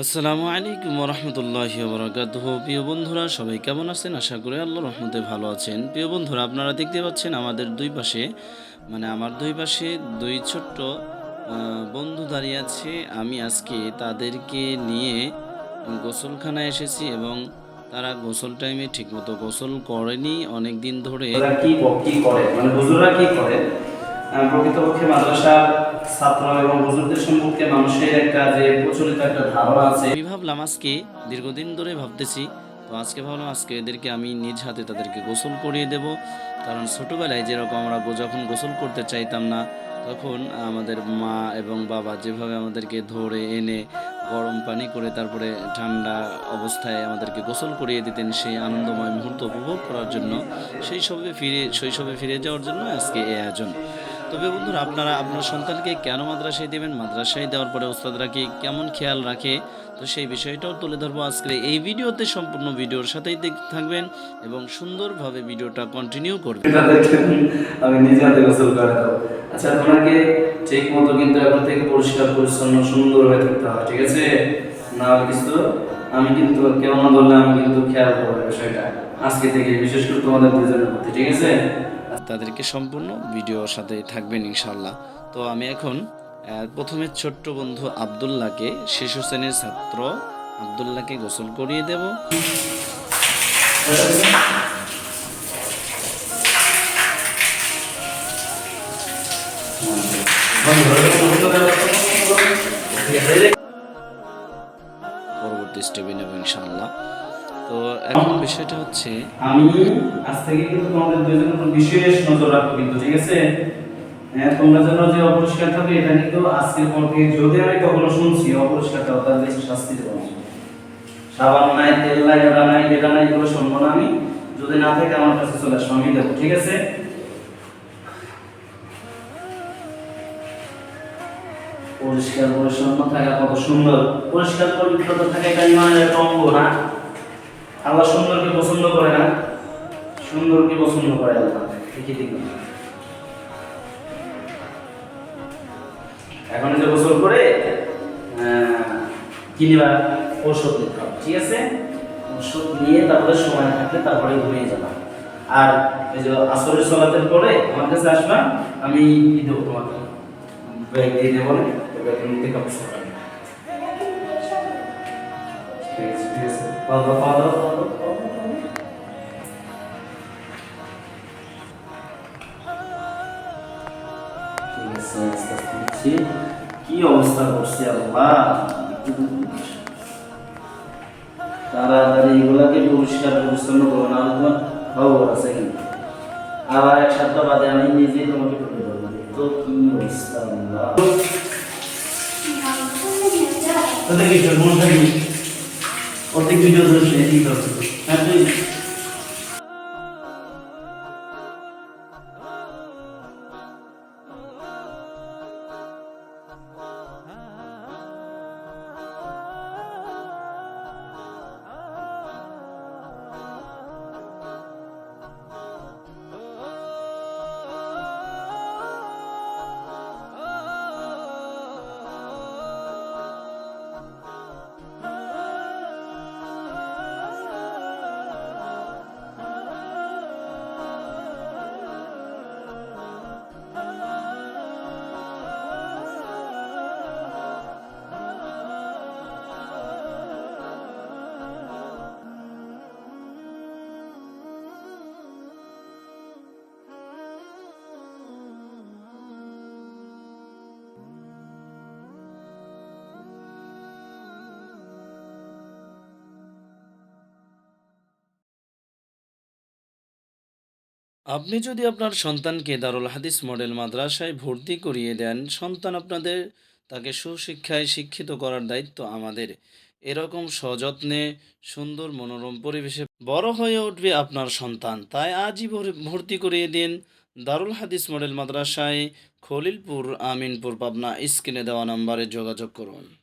আসসালামু আলাইকুম রহমতুল্লাহি বরকাত প্রিয় বন্ধুরা, সবাই কেমন আছেন? আশা করি আল্লাহ রহমতে ভালো আছেন। প্রিয় বন্ধুরা, আপনারা দেখতে পাচ্ছেন আমাদের দুই পাশে মানে আমার দুই পাশে দুই ছোট্ট বন্ধু দাঁড়িয়ে আছে। আমি আজকে তাদেরকে নিয়ে গোসলখানায় এসেছি এবং তারা গোসল টাইমে ঠিকমতো গোসল করেনি। অনেক দিন ধরে কি করে? মানে কি করে? প্রকৃতপক্ষে মাদ্রাসার ছাত্র এবং হুজুরদের সম্পর্কে মানুষের একটা যে প্রচলিত একটা ধারণা আছে। আমি ভাবলাম আজকে, দীর্ঘদিন ধরে ভাবতেছি, তো আজকে ভাবলাম আজকে এদেরকে আমি নিজ হাতে তাদেরকে গোসল করিয়ে দেব। কারণ ছোটোবেলায় যেরকম আমরা যখন গোসল করতে চাইতাম না, তখন আমাদের মা এবং বাবা যেভাবে আমাদেরকে ধরে, এনে গরম পানি করে তারপরে ঠান্ডা অবস্থায় আমাদেরকে গোসল করিয়ে দিতেন সেই আনন্দময় মুহূর্ত উপভোগ করার জন্য সেই সবে ফিরে শৈশবে ফিরে যাওয়ার জন্য আজকে এই আয়োজন। তবে বন্ধুরা, আপনারা আপনার সন্তানকে কেন মাদ্রাসায় দেবেন? মাদ্রাসায় দেওয়ার পরে ওস্তাদরা কি কেমন খেয়াল রাখে? তো সেই বিষয়টাও তুলে ধরবো আজকে এই ভিডিওতে। সম্পূর্ণ ভিডিওর সাথেই দেখতে থাকবেন এবং সুন্দরভাবে ভিডিওটা কন্টিনিউ করবেন। আমি নিজে হাতে গোসল আচ্ছা তোমাকে ঠিক মতো কিন্তু এখন থেকে পরিষ্কার, পরিচ্ছন্ন, সুন্দর হয়ে থাকতে হবে, ঠিক আছে? না কিছু আমি কিন্তু কেমন ধরলে আমি কিন্তু খেয়াল করব বিষয়টা। আজকে থেকে, বিশেষ করে তোমাদের দুজনের প্রতি, ঠিক আছে? তাদেরকে সম্পূর্ণ ভিডিওর সাথে থাকবেন ইনশাল্লাহ তো আমি এখন প্রথমে ছোট্ট বন্ধু আবদুল্লাহকে শিশু শ্রেণির ছাত্র আবদুল্লাহকে গোসল করিয়ে দেব। পরবর্তী স্টেপে নেব ইনশাল্লাহ তো এখন বিষয়টা হচ্ছে আমি আজ থেকে কিন্তু তোমাদের দুজনের উপর বিশেষ নজর রাখব কিন্তু, ঠিক আছে? হ্যাঁ তোমরা যেন যে অপরিষ্কার থাকে, এটা কিন্তু আজকের পর থেকে যদি আমি কখনো শুনছি অপরিষ্কারটা তাহলে শাস্তি দেবো। সাবান নাই, তেল নাই ওটা নাই, এটা নাই, এগুলো শুনব না আমি। যদি না থাকে আমার কাছে চলে আসো, আমি দেবো, ঠিক আছে? পরিষ্কার, পরিচ্ছন্ন থাকা কত সুন্দর। পরিষ্কার, পরিচ্ছন্ন থাকা এটা একটা অঙ্গ, না? আল্লাহ সুন্দরকে পছন্দ করে না সুন্দরকে পছন্দ করে আল্লাহ। দেখি দেখি এখন যে গোসল করে আহ, কি নিবা? ঔষধ নিতে হবে ঠিক আছে? ওষুধ নিয়ে তারপরে সময় থাকলে তারপরে ঘুমিয়ে যাবা। আর এই যে আসরের সলাতের পরে আমার কাছে আসবা আমি দেবো তোমাকে। ব্যাগ দিয়ে দেবো না ব্যাগের মধ্যে কাপড়। ঠিক আছে? আছে আস্তে আস্তে দিচ্ছি। কি অবস্থা করছে? আল্লাহ তাড়াতাড়ি এগুলাকে পরিষ্কার পরিচ্ছন্ন করো না তোমার খবর আছে কিন্তু আবার এক সপ্তাহ বাদে আমি নিজেই তোমাকে তুলে ধরবো তো কি অবস্থা আল্লাহ তোদের কি সব মন থাকি অর্ধেক আপনি যদি আপনার সন্তানকে দারুল হাদিস মডেল মাদ্রাসায় ভর্তি করিয়ে দেন, সন্তান আপনাদের তাকে সুশিক্ষায় শিক্ষিত করার দায়িত্ব আমাদের। এরকম সযত্নে, সুন্দর মনোরম পরিবেশে বড় হয়ে উঠবে আপনার সন্তান। তাই আজই ভর- ভর্তি করিয়ে দিন দারুল হাদিস মডেল মাদ্রাসায় খলিলপুর আমিনপুর পাবনা স্ক্রিনে দেওয়া নম্বরে যোগাযোগ করুন।